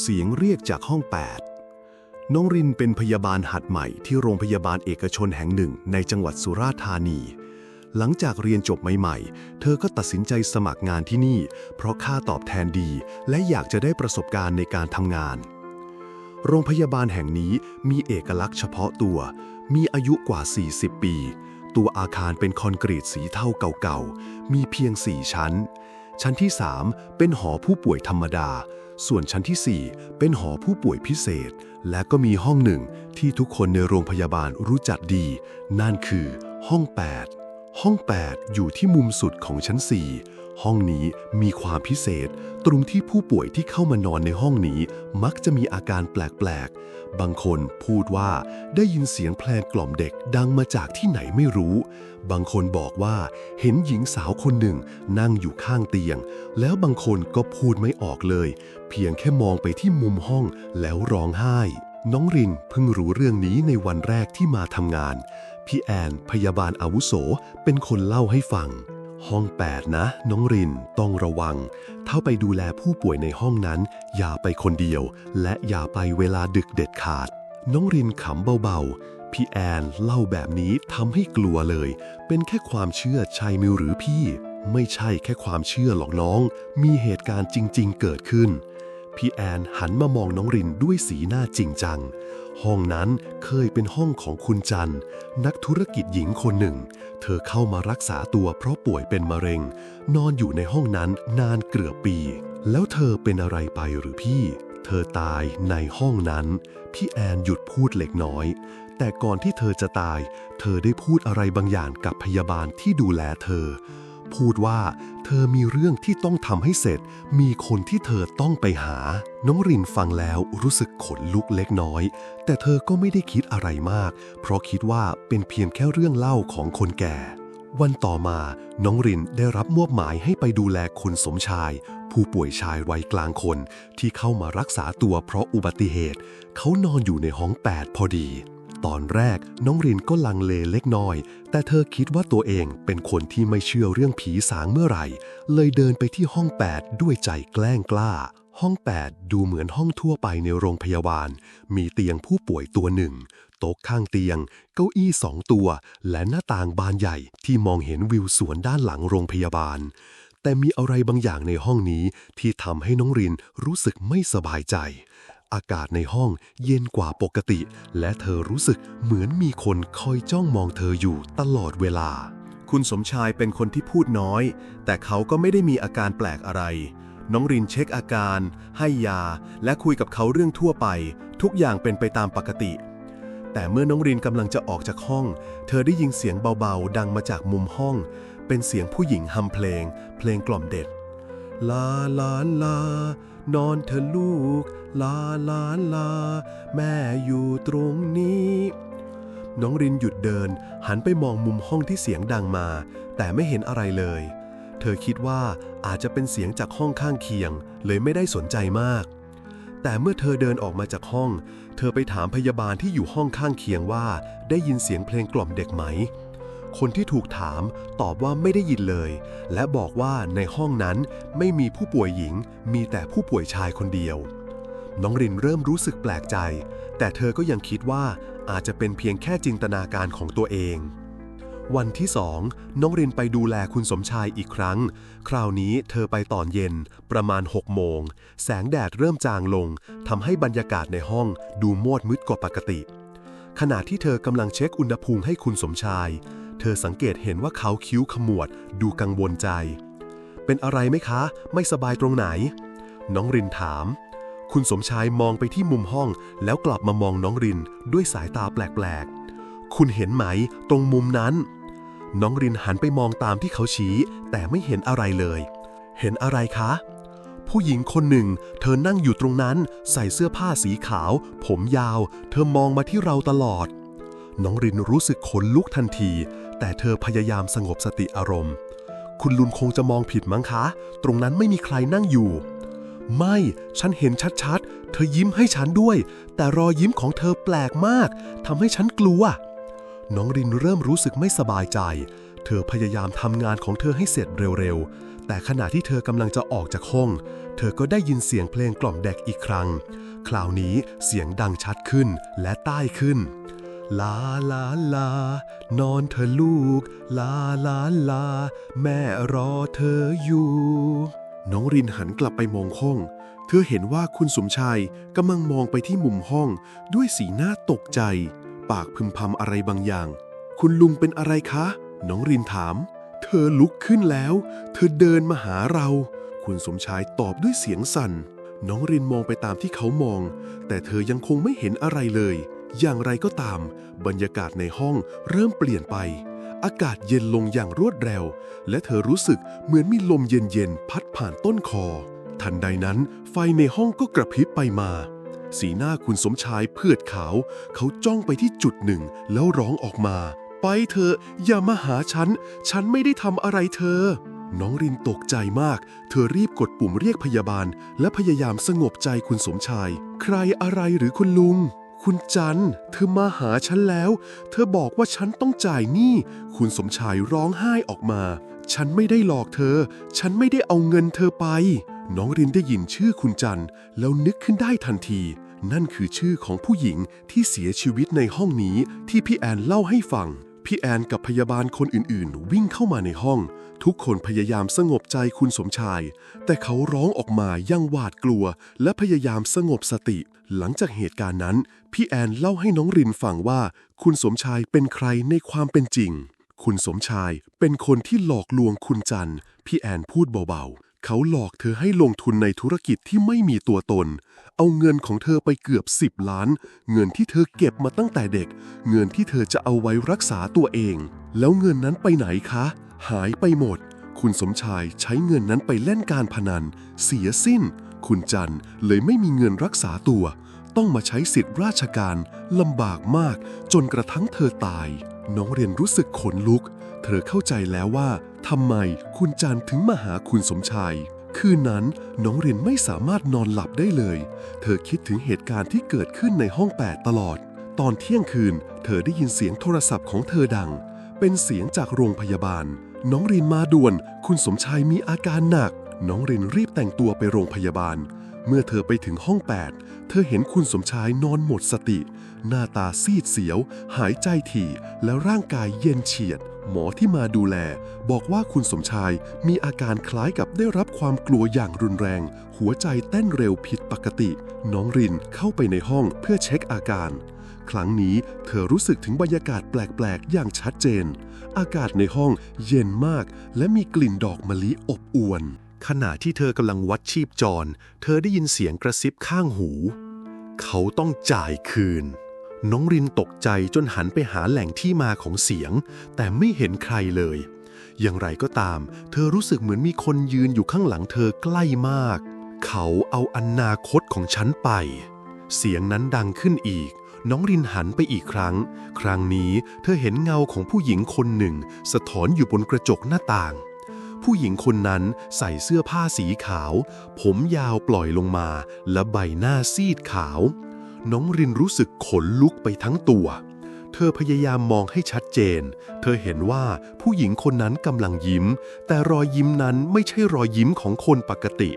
เสียงเรียกจากห้อง 8 น้องรินเป็นพยาบาลหัดใหม่ที่โรงพยาบาลเอกชนแห่งหนึ่งในจังหวัดสุราษฎร์ธานี หลังจากเรียนจบใหม่ๆ เธอก็ตัดสินใจสมัครงานที่นี่ เพราะค่าตอบแทนดีและอยากจะได้ประสบการณ์ในการทำงาน โรงพยาบาลแห่งนี้มีเอกลักษณ์เฉพาะตัว มีอายุกว่า 40 ปี ตัวอาคารเป็นคอนกรีตสีเทาเก่าๆ มีเพียง 4 ชั้น ชั้นที่ 3 เป็นหอผู้ป่วยธรรมดา ส่วนชั้นทีสี่ 4 เป็นหอผู้ป่วยพิเศษ และก็มีห้องหนึ่งที่ทุกคนในโรงพยาบาลรู้จักดี นั่นคือห้อง 8 ห้อง 8 อยู่ที่มุมสุดของชั้น 4 ห้องนี้มีความพิเศษ ตรงที่ผู้ป่วยที่เข้ามานอนในห้องนี้ มักจะมีอาการแปลกๆ บางคนพูดว่าได้ยินเสียงเพลงกล่อมเด็กดังมาจากที่ไหนไม่รู้ บางคนบอกว่าเห็นหญิงสาวคนหนึ่งนั่งอยู่ข้างเตียง แล้วบางคนก็พูดไม่ออกเลย เพียงแค่มองไปที่มุมห้องแล้วร้องไห้ น้องรินเพิ่งรู้เรื่องนี้ในวันแรกที่มาทำงาน พี่แอนพยาบาลอาวุโสเป็นคนเล่าให้ฟัง ห้อง 8 นะ น้องรินต้องระวัง ถ้าไปดูแลผู้ป่วยในห้องนั้น อย่าไปคนเดียว และอย่าไปเวลาดึกเด็ดขาด น้องรินขำเบาๆ พี่แอนเล่าแบบนี้ทำให้กลัวเลย เป็นแค่ความเชื่อใช่ไหมหรือพี่ ไม่ใช่แค่ความเชื่อหรอกน้อง มีเหตุการณ์จริง ๆ เกิดขึ้น พี่แอนหันมามองน้องรินด้วยสีหน้าจริงจัง ห้องนั้นเคยเป็นห้องของคุณจัน นักธุรกิจหญิงคนหนึ่ง เธอเข้ามารักษาตัวเพราะป่วยเป็นมะเร็ง นอนอยู่ในห้องนั้นนานเกือบปี แล้วเธอเป็นอะไรไปหรือพี่ เธอตายในห้องนั้น พี่แอนหยุดพูดเล็กน้อย แต่ก่อนที่เธอจะตาย เธอได้พูดอะไรบางอย่างกับพยาบาลที่ดูแลเธอ พูดว่า เธอมีเรื่องที่ต้องทำให้เสร็จ มีคนที่เธอต้องไปหา น้องรินฟังแล้วรู้สึกขนลุกเล็กน้อย แต่เธอก็ไม่ได้คิดอะไรมาก เพราะคิดว่าเป็นเพียงแค่เรื่องเล่าของคนแก่ วันต่อมา น้องรินได้รับมอบหมายให้ไปดูแลคุณสมชาย ผู้ป่วยชายวัยกลางคน ที่เข้ามารักษาตัวเพราะอุบัติเหตุ เขานอนอยู่ในห้อง8พอดี ตอนแรกน้องรินก็ลังเลเล็กน้อย แต่เธอคิดว่าตัวเองเป็นคนที่ไม่เชื่อเรื่องผีสางเมื่อไหร่ เลยเดินไปที่ห้อง 8 ด้วยใจแกล้งกล้า ห้อง 8 ดูเหมือนห้องทั่วไปในโรงพยาบาล มีเตียงผู้ป่วยตัวหนึ่งโต๊ะข้างเตียง เก้าอี้สองตัว และหน้าต่างบานใหญ่ที่มองเห็นวิวสวนด้านหลังโรงพยาบาล แต่มีอะไรบางอย่างในห้องนี้ที่ทำให้น้องรินรู้สึกไม่สบายใจ อากาศในห้องเย็นกว่าปกติ และเธอรู้สึกเหมือนมีคนคอยจ้องมองเธออยู่ตลอดเวลา คุณสมชายเป็นคนที่พูดน้อย แต่เขาก็ไม่ได้มีอาการแปลกอะไร น้องรินเช็คอาการ ให้ยา และคุยกับเขาเรื่องทั่วไป ทุกอย่างเป็นไปตามปกติ แต่เมื่อน้องรินกำลังจะออกจากห้อง เธอได้ยินเสียงเบาๆ ดังมาจากมุมห้อง เป็นเสียงผู้หญิงฮัมเพลง เพลงกล่อมเด็ดลาลาลา นอนเธอลูก ลาลาลา แม่อยู่ตรงนี้ น้องรินหยุดเดิน หันไปมองมุมห้องที่เสียงดังมา แต่ไม่เห็นอะไรเลย เธอคิดว่าอาจจะเป็นเสียงจากห้องข้างเคียง เลยไม่ได้สนใจมาก แต่เมื่อเธอเดินออกมาจากห้อง เธอไปถามพยาบาลที่อยู่ห้องข้างเคียงว่า ได้ยินเสียงเพลงกล่อมเด็กไหม คนที่ถูกถามตอบว่าไม่ได้ยินเลย และบอกว่าในห้องนั้นไม่มีผู้ป่วยหญิง มีแต่ผู้ป่วยชายคนเดียว น้องรินเริ่มรู้สึกแปลกใจ แต่เธอก็ยังคิดว่าอาจจะเป็นเพียงแค่จินตนาการของตัวเอง วันที่สองน้องรินไปดูแลคุณสมชายอีกครั้ง คราวนี้เธอไปตอนเย็น ประมาณ6โมง แสงแดดเริ่มจางลงทำให้บรรยากาศในห้องดูมดมืดกว่าปกติขณะที่เธอกำลังเช็คอุณหภูมิให้คุณสมชาย เธอสังเกตเห็นว่าเขาคิ้วขมวด ดูกังวลใจ เป็นอะไรไหมคะ ไม่สบายตรงไหน น้องรินถาม คุณสมชายมองไปที่มุมห้อง แล้วกลับมามองน้องรินด้วยสายตาแปลกๆ คุณเห็นไหม ตรงมุมนั้น น้องรินหันไปมองตามที่เขาชี้ แต่ไม่เห็นอะไรเลย เห็นอะไรคะ ผู้หญิงคนหนึ่ง เธอนั่งอยู่ตรงนั้น ใส่เสื้อผ้าสีขาว ผมยาว เธอมองมาที่เราตลอดน้องรินรู้สึกขนลุกทันที แต่เธอพยายามสงบสติอารมณ์ คุณลุนคงจะมองผิดมั้งคะ ตรงนั้นไม่มีใครนั่งอยู่ ไม่ ฉันเห็นชัดๆ เธอยิ้มให้ฉันด้วย แต่รอยยิ้มของเธอแปลกมาก ทำให้ฉันกลัว น้องรินเริ่มรู้สึกไม่สบายใจ เธอพยายามทำงานของเธอให้เสร็จเร็วๆ แต่ขณะที่เธอกำลังจะออกจากห้อง เธอก็ได้ยินเสียงเพลงกล่อมเด็กอีกครั้ง คราวนี้เสียงดังชัดขึ้นและใต้ขึ้น ลาลาลา นอนเธอลูก ลาลาลา แม่รอเธออยู่ น้องรินหันกลับไปมองห้อง เธอเห็นว่าคุณสมชายกำลังมองไปที่มุมห้อง ด้วยสีหน้าตกใจ ปากพึมพำอะไรบางอย่าง คุณลุงเป็นอะไรคะ น้องรินถาม เธอลุกขึ้นแล้ว เธอเดินมาหาเรา คุณสมชายตอบด้วยเสียงสั่น น้องรินมองไปตามที่เขามอง แต่เธอยังคงไม่เห็นอะไรเลย อย่างไรก็ตาม บรรยากาศในห้องเริ่มเปลี่ยนไป อากาศเย็นลงอย่างรวดเร็ว และเธอรู้สึกเหมือนมีลมเย็นๆพัดผ่านต้นคอ ทันใดนั้น ไฟในห้องก็กระพริบไปมา สีหน้าคุณสมชายเพือดขาว เขาจ้องไปที่จุดหนึ่งแล้วร้องออกมา ไปเถออย่ามาหาฉัน ฉันไม่ได้ทำอะไรเธอน้องรินตกใจมาก เธอรีบกดปุ่มเรียกพยาบาล และพยายามสงบใจคุณสมชาย ใครอะไรหรือคุณลุง คุณจันเธอมาหาฉันแล้ว เธอบอกว่าฉันต้องจ่ายหนี้ คุณสมชายร้องไห้ออกมา ฉันไม่ได้หลอกเธอ ฉันไม่ได้เอาเงินเธอไป น้องรินได้ยินชื่อคุณจันแล้วนึกขึ้นได้ทันที นั่นคือชื่อของผู้หญิงที่เสียชีวิตในห้องนี้ที่พี่แอนเล่าให้ฟัง พี่แอนกับพยาบาลคนอื่นๆ วิ่งเข้ามาในห้อง ทุกคนพยายามสงบใจคุณสมชาย แต่เขาร้องออกมายังหวาดกลัว และพยายามสงบสติ หลังจากเหตุการณ์นั้น พี่แอนเล่าให้น้องรินฟังว่า คุณสมชายเป็นใครในความเป็นจริง คุณสมชายเป็นคนที่หลอกลวงคุณจันพี่แอนพูดเบาๆ เขาหลอกเธอให้ลงทุนในธุรกิจที่ไม่มีตัวตน เอาเงินของเธอไปเกือบ 10 ล้าน เงินที่เธอเก็บมาตั้งแต่เด็ก เงินที่เธอจะเอาไว้รักษาตัวเอง แล้วเงินนั้นไปไหนคะ หายไปหมด คุณสมชายใช้เงินนั้นไปเล่นการพนัน เสียสิ้น คุณจันเลยไม่มีเงินรักษาตัว ต้องมาใช้สิทธิ์ราชการลำบากมาก จนกระทั่งเธอตาย น้องเรียนรู้สึกขนลุก เธอเข้าใจแล้วว่า ทำไมคุณจันถึงมาหาคุณสมชาย คืนนั้นน้องเรียนไม่สามารถนอนหลับได้เลย เธอคิดถึงเหตุการณ์ที่เกิดขึ้นในห้องแปดตลอด ตอนเที่ยงคืน เธอได้ยินเสียงโทรศัพท์ของเธอดัง เป็นเสียงจากโรงพยาบาล น้องรินมาด่วน คุณสมชายมีอาการหนัก น้องรินรีบแต่งตัวไปโรงพยาบาล เมื่อเธอไปถึงห้อง 8 เธอเห็นคุณสมชายนอนหมดสติ หน้าตาซีดเสียว หายใจถี่ แล้วร่างกายเย็นเฉียด หมอที่มาดูแล บอกว่าคุณสมชายมีอาการคล้ายกับได้รับความกลัวอย่างรุนแรง หัวใจเต้นเร็วผิดปกติ น้องรินเข้าไปในห้องเพื่อเช็คอาการ ครั้งนี้เธอรู้สึกถึงบรรยากาศแปลก ๆ อย่างชัดเจน อากาศในห้องเย็นมาก และมีกลิ่นดอกมะลิอบอวน ขณะที่เธอกำลังวัดชีพจร เธอได้ยินเสียงกระซิบข้างหู เขาต้องจ่ายคืน น้องรินตกใจจนหันไปหาแหล่งที่มาของเสียง แต่ไม่เห็นใครเลย อย่างไรก็ตาม เธอรู้สึกเหมือนมีคนยืนอยู่ข้างหลังเธอใกล้มาก เขาเอาอนาคตของฉันไป เสียงนั้นดังขึ้นอีก น้องรินหันไปอีกครั้ง ครั้งนี้เธอเห็นเงาของผู้หญิงคนหนึ่ง สะท้อนอยู่บนกระจกหน้าต่าง ผู้หญิงคนนั้นใส่เสื้อผ้าสีขาว ผมยาวปล่อยลงมา และใบหน้าซีดขาว น้องรินรู้สึกขนลุกไปทั้งตัว เธอพยายามมองให้ชัดเจน เธอเห็นว่าผู้หญิงคนนั้นกำลังยิ้ม แต่รอยยิ้มนั้นไม่ใช่รอยยิ้มของคนปกติ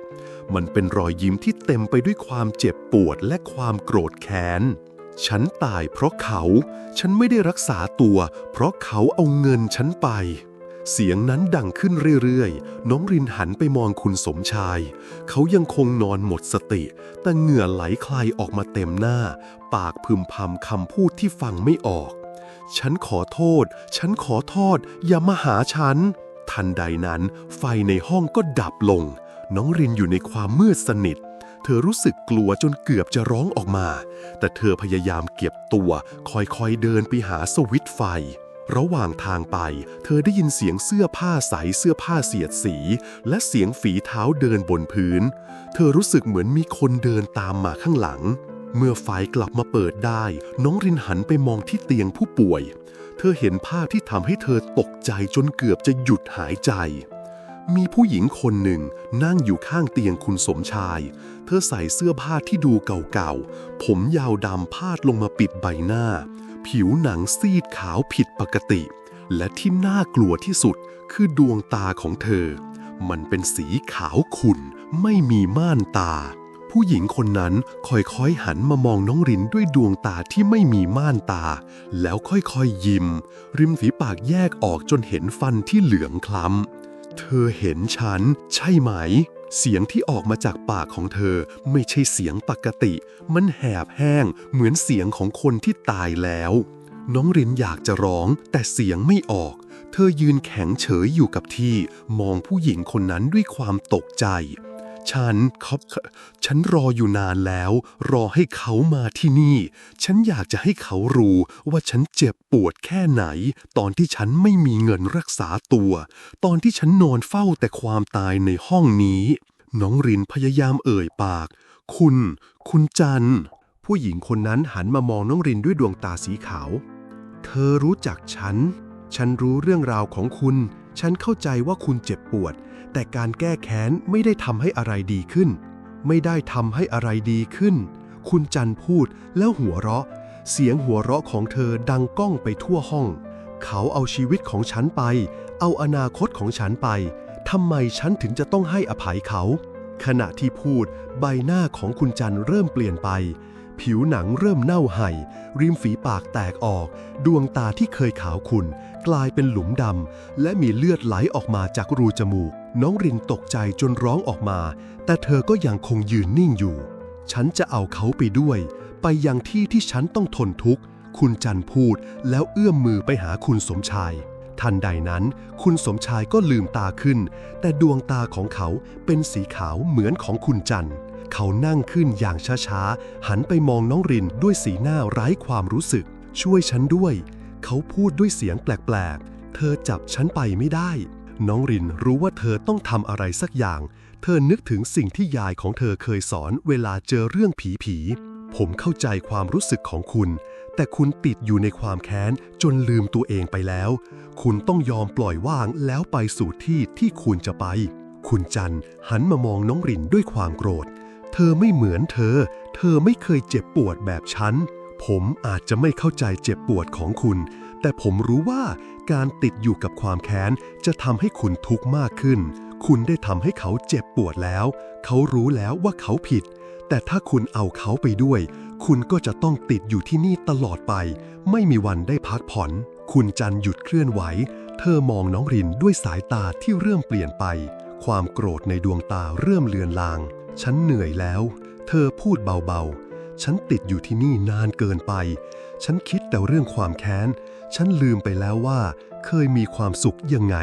มันเป็นรอยยิ้มที่เต็มไปด้วยความเจ็บปวดและความโกรธแค้นฉันตายเพราะเขา ฉันไม่ได้รักษาตัว เพราะเขาเอาเงินฉันไป เสียงนั้นดังขึ้นเรื่อยๆ น้องรินหันไปมองคุณสมชาย เขายังคงนอนหมดสติ แต่เหงื่อไหลคลายออกมาเต็มหน้า ปากพึมพำคำพูดที่ฟังไม่ออก ฉันขอโทษ ฉันขอโทษ อย่ามาหาฉัน ทันใดนั้น ไฟในห้องก็ดับลง น้องรินอยู่ในความมืดสนิท เธอรู้สึกกลัวจนเกือบจะร้องออกมา แต่เธอพยายามเก็บตัวค่อยๆเดินไปหาสวิตไฟ ระหว่างทางไป เธอได้ยินเสียงเสื้อผ้าใสเสื้อผ้าเสียดสี และเสียงฝีเท้าเดินบนพื้น เธอรู้สึกเหมือนมีคนเดินตามมาข้างหลัง เมื่อไฟกลับมาเปิดได้ น้องรินหันไปมองที่เตียงผู้ป่วย เธอเห็นภาพที่ทำให้เธอตกใจจนเกือบจะหยุดหายใจมีผู้หญิงคนหนึ่งนั่งอยู่ข้างเตียงคุณสมชาย เธอใส่เสื้อผ้าที่ดูเก่าๆ ผมยาวดำพาดลงมาปิดใบหน้า ผิวหนังซีดขาวผิดปกติ และที่น่ากลัวที่สุดคือดวงตาของเธอ มันเป็นสีขาวขุ่นไม่มีม่านตา ผู้หญิงคนนั้นค่อยๆหันมามองน้องรินด้วยดวงตาที่ไม่มีม่านตา แล้วค่อยๆยิ้ม ริมฝีปากแยกออกจนเห็นฟันที่เหลืองคล้ำ เธอเห็นฉันใช่ไหม เสียงที่ออกมาจากปากของเธอไม่ใช่เสียงปกติ มันแหบแห้งเหมือนเสียงของคนที่ตายแล้ว น้องรินอยากจะร้องแต่เสียงไม่ออก เธอยืนแข็งเฉยอยู่กับที่ มองผู้หญิงคนนั้นด้วยความตกใจ ฉันเขาฉันรออยู่นานแล้ว รอให้เขามาที่นี่ ฉันอยากจะให้เขารู้ว่าฉันเจ็บปวดแค่ไหน ตอนที่ฉันไม่มีเงินรักษาตัว ตอนที่ฉันนอนเฝ้าแต่ความตายในห้องนี้ น้องรินพยายามเอ่ยปาก คุณ คุณจัน ผู้หญิงคนนั้นหันมามองน้องรินด้วยดวงตาสีขาว เธอรู้จักฉัน ฉันรู้เรื่องราวของคุณ ฉันเข้าใจว่าคุณเจ็บปวด แต่การแก้แค้นไม่ได้ทำให้อะไรดีขึ้น ไม่ได้ทำให้อะไรดีขึ้น คุณจันพูดแล้วหัวเราะ เสียงหัวเราะของเธอดังก้องไปทั่วห้อง เขาเอาชีวิตของฉันไป เอาอนาคตของฉันไปทำไมฉันถึงจะต้องให้อภัยเขา ขณะที่พูด ใบหน้าของคุณจันเริ่มเปลี่ยนไป ผิวหนังเริ่มเน่าเห่าริมฝีปากแตกออก ดวงตาที่เคยขาวขุ่นกลายเป็นหลุมดำและมีเลือดไหลออกมาจากรูจมูก น้องรินตกใจจนร้องออกมา แต่เธอก็ยังคงยืนนิ่งอยู่ ฉันจะเอาเขาไปด้วย ไปยังที่ที่ฉันต้องทนทุกข์ คุณจันพูดแล้วเอื้อมมือไปหาคุณสมชาย ทันใดนั้น คุณสมชายก็ลืมตาขึ้น แต่ดวงตาของเขาเป็นสีขาวเหมือนของคุณจันเขานั่งขึ้นอย่างช้าๆ หันไปมองน้องรินด้วยสีหน้าไร้ความรู้สึก ช่วยฉันด้วย เขาพูดด้วยเสียงแปลกๆ เธอจับฉันไปไม่ได้ น้องรินรู้ว่าเธอต้องทำอะไรสักอย่าง เธอนึกถึงสิ่งที่ยายของเธอเคยสอนเวลาเจอเรื่องผีผีผมเข้าใจความรู้สึกของคุณ แต่คุณติดอยู่ในความแค้นจนลืมตัวเองไปแล้ว คุณต้องยอมปล่อยว่างแล้วไปสู่ที่ที่คุณจะไป คุณจันหันมามองน้องรินด้วยความโกรธ เธอไม่เหมือนเธอ เธอไม่เคยเจ็บปวดแบบฉัน ผมอาจจะไม่เข้าใจเจ็บปวดของคุณ แต่ผมรู้ว่า การติดอยู่กับความแค้นจะทำให้คุณทุกข์มากขึ้น คุณได้ทำให้เขาเจ็บปวดแล้ว เขารู้แล้วว่าเขาผิด แต่ถ้าคุณเอาเขาไปด้วย คุณก็จะต้องติดอยู่ที่นี่ตลอดไป ไม่มีวันได้พักผ่อน คุณจันหยุดเคลื่อนไหว เธอมองน้องรินด้วยสายตาที่เริ่มเปลี่ยนไป ความโกรธในดวงตาเริ่มเลือนลาง ฉันเหนื่อยแล้ว เธอพูดเบาๆ ฉันติดอยู่ที่นี่นานเกินไป ฉันคิดแต่เรื่องความแค้น ฉันลืมไปแล้วว่า เคยมีความสุขยังไง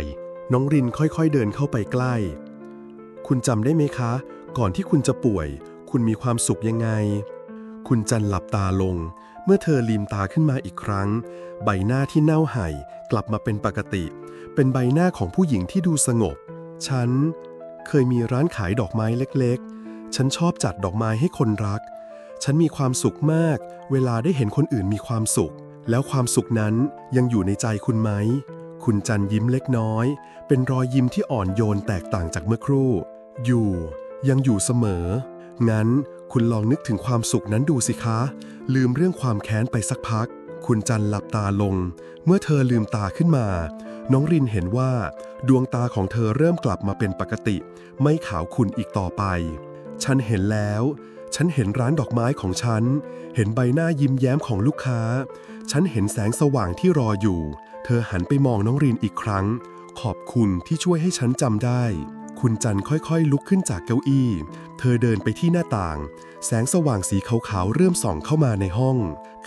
น้องรินค่อยๆเดินเข้าไปใกล้ คุณจำได้ไหมคะ ก่อนที่คุณจะป่วย คุณมีความสุขยังไง คุณจันหลับตาลง เมื่อเธอลืมตาขึ้นมาอีกครั้ง ใบหน้าที่เน่าเห่ากลับมาเป็นปกติ เป็นใบหน้าของผู้หญิงที่ดูสงบ ฉัน เคยมีร้านขายดอกไม้เล็กๆ ฉันชอบจัดดอกไม้ให้คนรัก ฉันมีความสุขมาก เวลาได้เห็นคนอื่นมีความสุข แล้วความสุขนั้นยังอยู่ในใจคุณไหม คุณจันยิ้มเล็กน้อย เป็นรอยยิ้มที่อ่อนโยนแตกต่างจากเมื่อครู่ อยู่ ยังอยู่เสมอ งั้นคุณลองนึกถึงความสุขนั้นดูสิคะ ลืมเรื่องความแค้นไปสักพัก คุณจันหลับตาลง เมื่อเธอลืมตาขึ้นมา น้องรินเห็นว่า ดวงตาของเธอเริ่มกลับมาเป็นปกติ ไม่ขาวขุ่นอีกต่อไป ฉันเห็นแล้ว ฉันเห็นร้านดอกไม้ของฉัน เห็นใบหน้ายิ้มแย้มของลูกค้า ฉันเห็นแสงสว่างที่รออยู่ เธอหันไปมองน้องรินอีกครั้ง ขอบคุณที่ช่วยให้ฉันจำได้ คุณจันค่อยๆ ลุกขึ้นจากเก้าอี้ เธอเดินไปที่หน้าต่าง แสงสว่างสีขาวๆ เริ่มส่องเข้ามาในห้อง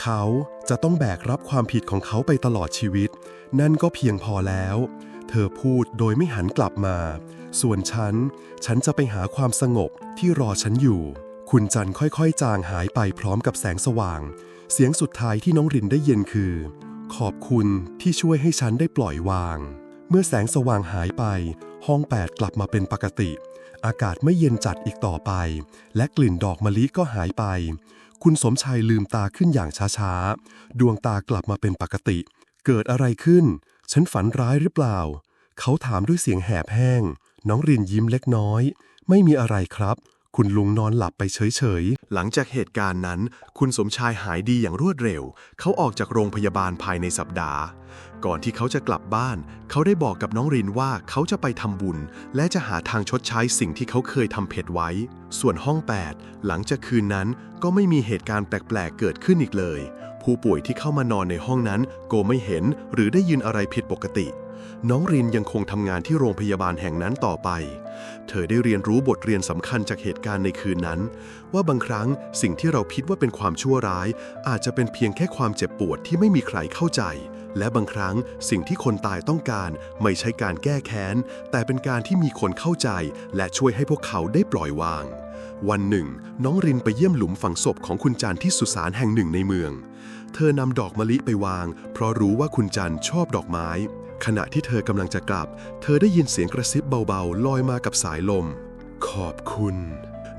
เขาจะต้องแบกรับความผิดของเขาไปตลอดชีวิต นั่นก็เพียงพอแล้ว เธอพูดโดยไม่หันกลับมา ส่วนฉัน ฉันจะไปหาความสงบที่รอฉันอยู่ คุณจันค่อยๆ จางหายไปพร้อมกับแสงสว่าง เสียงสุดท้ายที่น้องรินได้ยินคือ ขอบคุณที่ช่วยให้ฉันได้ปล่อยวาง เมื่อแสงสว่างหายไป ห้องแปดกลับมาเป็นปกติ อากาศไม่เย็นจัดอีกต่อไป และกลิ่นดอกมะลิก็หายไป คุณสมชายลืมตาขึ้นอย่างช้าๆ ดวงตากลับมาเป็นปกติ เกิดอะไรขึ้น ฉันฝันร้ายหรือเปล่า เขาถามด้วยเสียงแหบแห้ง น้องรินยิ้มเล็กน้อย ไม่มีอะไรครับ คุณลุงนอนหลับไปเฉยๆ หลังจากเหตุการณ์นั้น คุณสมชายหายดีอย่างรวดเร็ว เขาออกจากโรงพยาบาลภายในสัปดาห์ ก่อนที่เขาจะกลับบ้าน เขาได้บอกกับน้องรินว่าเขาจะไปทำบุญ และจะหาทางชดใช้สิ่งที่เขาเคยทำผิดไว้ ส่วนห้อง 8 หลังจากคืนนั้นก็ไม่มีเหตุการณ์แปลกๆ เกิดขึ้นอีกเลย ผู้ป่วยที่เข้ามานอนในห้องนั้นก็ไม่เห็น หรือได้ยินอะไรผิดปกติ น้องรินยังคงทำงานที่โรงพยาบาลแห่งนั้นต่อไป เธอได้เรียนรู้บทเรียนสำคัญจากเหตุการณ์ในคืนนั้น ว่าบางครั้งสิ่งที่เราคิดว่าเป็นความชั่วร้าย อาจจะเป็นเพียงแค่ความเจ็บปวดที่ไม่มีใครเข้าใจ และบางครั้งสิ่งที่คนตายต้องการไม่ใช่การแก้แค้น แต่เป็นการที่มีคนเข้าใจ และช่วยให้พวกเขาได้ปล่อยวางวันหนึ่ง น้องรินไปเยี่ยมหลุมฝังศพของคุณจันที่สุสานแห่งหนึ่งในเมือง เธอนำดอกมะลิไปวาง เพราะรู้ว่าคุณจันชอบดอกไม้ ขณะที่เธอกำลังจะกลับ เธอได้ยินเสียงกระซิบเบาๆ ลอยมากับสายลม ขอบคุณ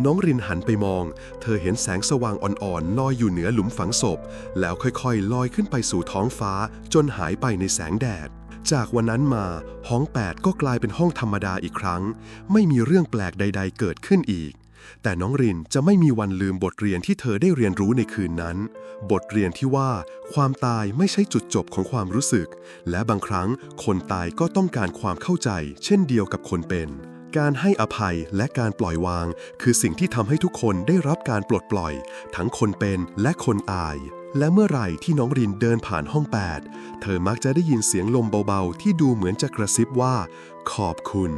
น้องรินหันไปมอง เธอเห็นแสงสว่างอ่อนๆลอยอยู่เหนือหลุมฝังศพ แล้วค่อยๆ ลอยขึ้นไปสู่ท้องฟ้า จนหายไปในแสงแดด จากวันนั้นมา ห้อง 8 ก็กลายเป็นห้องธรรมดาอีกครั้ง ไม่มีเรื่องแปลกใด ๆ เกิดขึ้นอีก แต่น้องรินจะไม่มีวันลืมบทเรียนที่เธอได้เรียนรู้ในคืนนั้น บทเรียนที่ว่าความตายไม่ใช่จุดจบของความรู้สึก และบางครั้งคนตายก็ต้องการความเข้าใจ เช่นเดียวกับคนเป็น การให้อภัยและการปล่อยวาง คือสิ่งที่ทำให้ทุกคนได้รับการปลดปล่อย ทั้งคนเป็นและคนตายและเมื่อไหร่ที่น้องรินเดินผ่านห้อง 8 เธอมักจะได้ยินเสียงลมเบาๆ ที่ดูเหมือนจะกระซิบว่า ขอบคุณ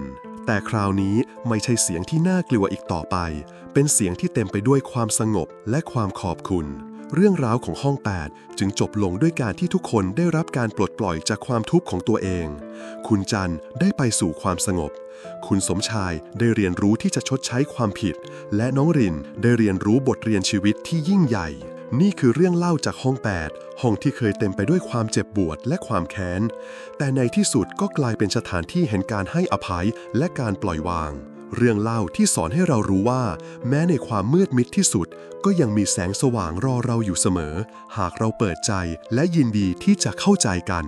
แต่คราวนี้ไม่ใช่เสียงที่น่ากลัวอีกต่อไป เป็นเสียงที่เต็มไปด้วยความสงบและความขอบคุณ เรื่องราวของห้อง 8 จึงจบลงด้วยการที่ทุกคนได้รับการปลดปล่อยจากความทุกข์ของตัวเอง คุณจันได้ไปสู่ความสงบ คุณสมชายได้เรียนรู้ที่จะชดใช้ความผิด และน้องรินได้เรียนรู้บทเรียนชีวิตที่ยิ่งใหญ่ นี่คือเรื่องเล่าจากห้อง 8 ห้องที่เคยเต็มไปด้วยความเจ็บปวดและความแค้น แต่ในที่สุดก็กลายเป็นสถานที่แห่งการให้อภัยและการปล่อยวาง เรื่องเล่าที่สอนให้เรารู้ว่า แม้ในความมืดมิดที่สุด ก็ยังมีแสงสว่างรอเราอยู่เสมอ หากเราเปิดใจและยินดีที่จะเข้าใจกัน